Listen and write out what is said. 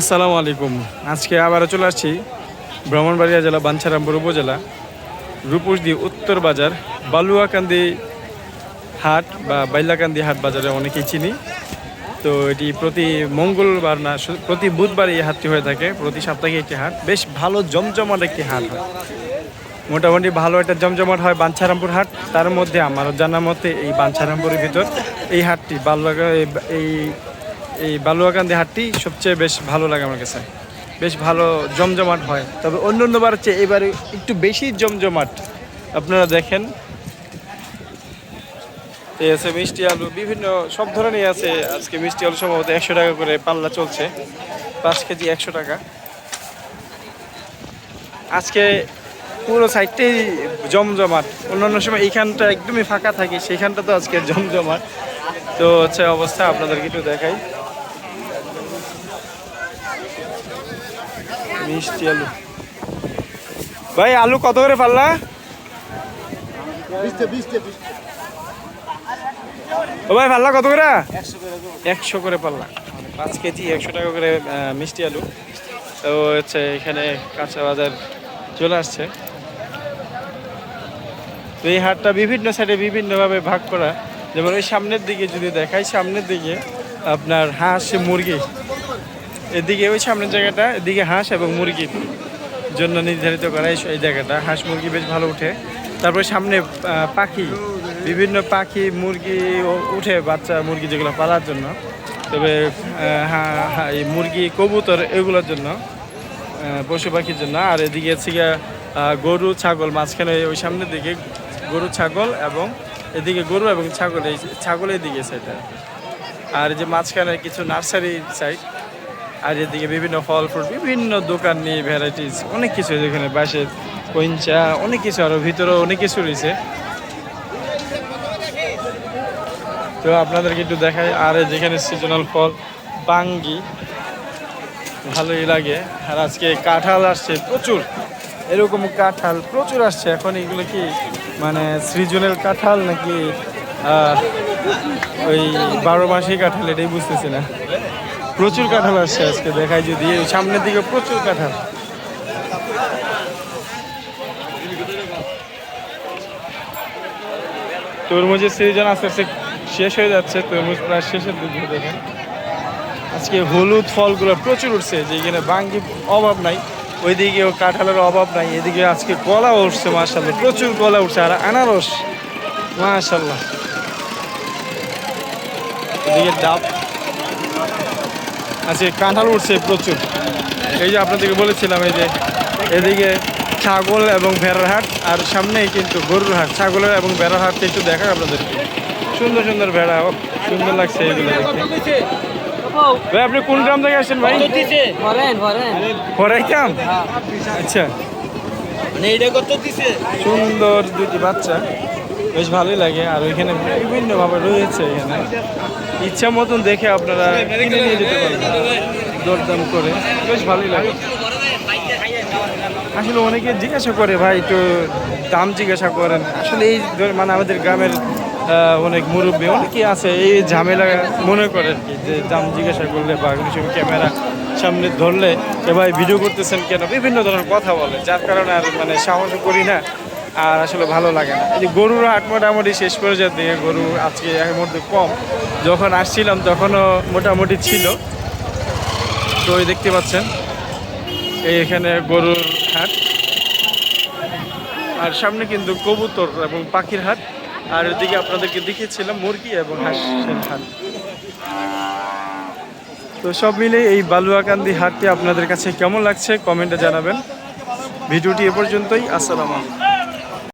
আসসালামু আলাইকুম। আজকে আবারও চলে আসছি ব্রাহ্মণবাড়িয়া জেলা, বাঞ্ছারামপুর উপজেলা, রূপসদি উত্তর বাজার, বালুয়াকান্দি হাট বা বাইলাকান্দি হাট বাজারে অনেকেই চিনি। তো এটি প্রতি মঙ্গলবার না প্রতি বুধবার এই হাটটি হয়ে থাকে, প্রতি সপ্তাহে একটি হাট। বেশ ভালো জমজমাট একটি হাট হয়। মোটামুটি ভালো একটা জমজমাট হয় বাঞ্ছারামপুর হাট। তার মধ্যে আমার জানা মতে এই বাঞ্ছারামপুরের ভিতর এই হাটটি বালুয়াকা এই এই বালুয়াকান্দি হাটটি সবচেয়ে বেশ ভালো লাগে আমার কাছে। বেশ ভালো জমজমাট হয়। তবে অন্য অন্যবার হচ্ছে এবারে একটু বেশি জমজমাট। আপনারা দেখেন। এই আছে মিষ্টি আলু, বিভিন্ন সব ধরনের আছে। আজকে মিষ্টি আলু সম্ভবত একশো টাকা করে পাল্লা চলছে। পাঁচ কেজি একশো টাকা। আজকে পুরো সাইডটাই জমজমাট। অন্যান্য সময় এইখানটা একদমই ফাঁকা থাকে, সেইখানটা তো আজকে জমজমাট। তো হচ্ছে অবস্থা, আপনাদেরকে একটু দেখাই। মিষ্টি আলু। ভাই আলু কত করে পাল্লা ও ভাই পাল্লা কত করে? একশো করে পাল্লা পাঁচ কেজি একশো টাকা করে মিষ্টি আলু। তো হচ্ছে এখানে কাঁচা বাজার চলে আসছে। তো এই হাটটা বিভিন্ন সাইডে বিভিন্নভাবে ভাগ করা। যেমন ওই সামনের দিকে যদি দেখাই সামনের দিকে আপনার হাঁস মুরগি। এদিকে ওই সামনের জায়গাটা, এদিকে হাঁস এবং মুরগির জন্য নির্ধারিত করা এই- জায়গাটা। হাঁস, মুরগি বেশ ভালো উঠে। তারপরে সামনে পাখি। বিভিন্ন পাখি, মুরগি উঠে বাচ্চা মুরগি যেগুলো পালার জন্য। তবে এই মুরগি, কবুতর এগুলোর জন্য পশু পাখির জন্য। আর এদিকে হচ্ছে গরু, ছাগল মাঝখানে ওই সামনের দিকে গরু, ছাগল এবং এদিকে গরু এবং ছাগল, এই ছাগলের দিকে সেটা আর যে মাঝখানে কিছু নার্সারি সাইড আর এদিকে বিভিন্ন ফল ফ্রুট, বিভিন্ন দোকান নিয়ে ভ্যারাইটিস অনেক কিছু যেখানে বাসে কইঞ্চা অনেক কিছু আরও ভিতরে অনেক কিছু রয়েছে। তো আপনাদেরকে একটু দেখাই, আর যেখানে সিজনাল ফল, বাঙ্গি, ভালোই লাগে। আর আজকে কাঁঠাল আসছে প্রচুর। এরকম কাঁঠাল প্রচুর আসছে। এখন এগুলো কি মানে সৃজনের কাঁঠাল নাকি ওই বারো মাসি কাঁঠাল, এটাই বুঝতেছি না। প্রচুর কাঁঠাল আসছে আজকে, দেখাই যদি সামনের দিকে প্রচুর কাঁঠাল। তরমুজের সিজন আস্তে আস্তে শেষ হয়ে যাচ্ছে, তরমুজ প্রায় শেষের দিকে দেখেন। আজকে হলুদ ফলগুলো প্রচুর উঠছে যেখানে বাঙ্গি অভাব নাই, ওইদিকেও কাঁঠালের অভাব নাই, এদিকে আজকে কলা উঠছে মার্শাল্লাহ প্রচুর কলা উঠছে, আর আনারস মাশাল্লাহ এদিকে ডাব আজকে কাঁঠাল উঠছে প্রচুর। এই যে আপনাদেরকে বলেছিলাম এই যে এদিকে ছাগল এবং ভেড়ার হাট আর সামনেই কিন্তু গরুর হাট। ছাগলের এবং ভেড়ার হাটটা একটু দেখা আপনাদেরকে। সুন্দর সুন্দর ভেড়া সুন্দর লাগছে এগুলো দেখতে। ভাই আপনি কোন গ্রাম থেকে আসছেন ভাই? হরাইকাম আচ্ছা। দিছে? সুন্দর দুটি বাচ্চা। বেশ ভালোই লাগে। আর ওইখানে বিভিন্নভাবে রয়েছে এখানে। ইচ্ছা মতন দেখে আপনারা কিনে নিয়ে যেতে দরদাম করে। বেশ ভালোই লাগে। আসলে অনেকে জিজ্ঞাসা করে, ভাই, একটু দাম জিজ্ঞাসা করেন। আসলে এই মানে আমাদের গ্রামের অনেক মুরব্বী, অনেকেই আছে, এই ঝামেলা মনে করে আর কি, যে দাম জিজ্ঞাসা করলে বা কোনো ক্যামেরা সামনে ধরলে এ ভাই ভিডিও করতেছেন কেন? বিভিন্ন ধরনের কথা বলে, যার কারণে আর মানে সাহস করি না। আর আসলে ভালো লাগে না। এই যে গরুর হাট মোটামুটি শেষ পর্যায়ের দিকে গরু আজকে এর মধ্যে কম। যখন আসছিলাম তখনও মোটামুটি ছিল। তো ওই দেখতে পাচ্ছেন, এই এখানে গরুর হাট। আর সামনে কিন্তু কবুতর এবং পাখির হাট। আর এদিকে আপনাদেরকে দেখিয়েছিলাম মুরগি এবং হাঁসের হাট। তো সব মিলে এই বালুয়াকান্দি হাটটি আপনাদের কাছে কেমন লাগছে কমেন্টে জানাবেন। ভিডিওটি এ পর্যন্তই, আসসালামু আলাইকুম।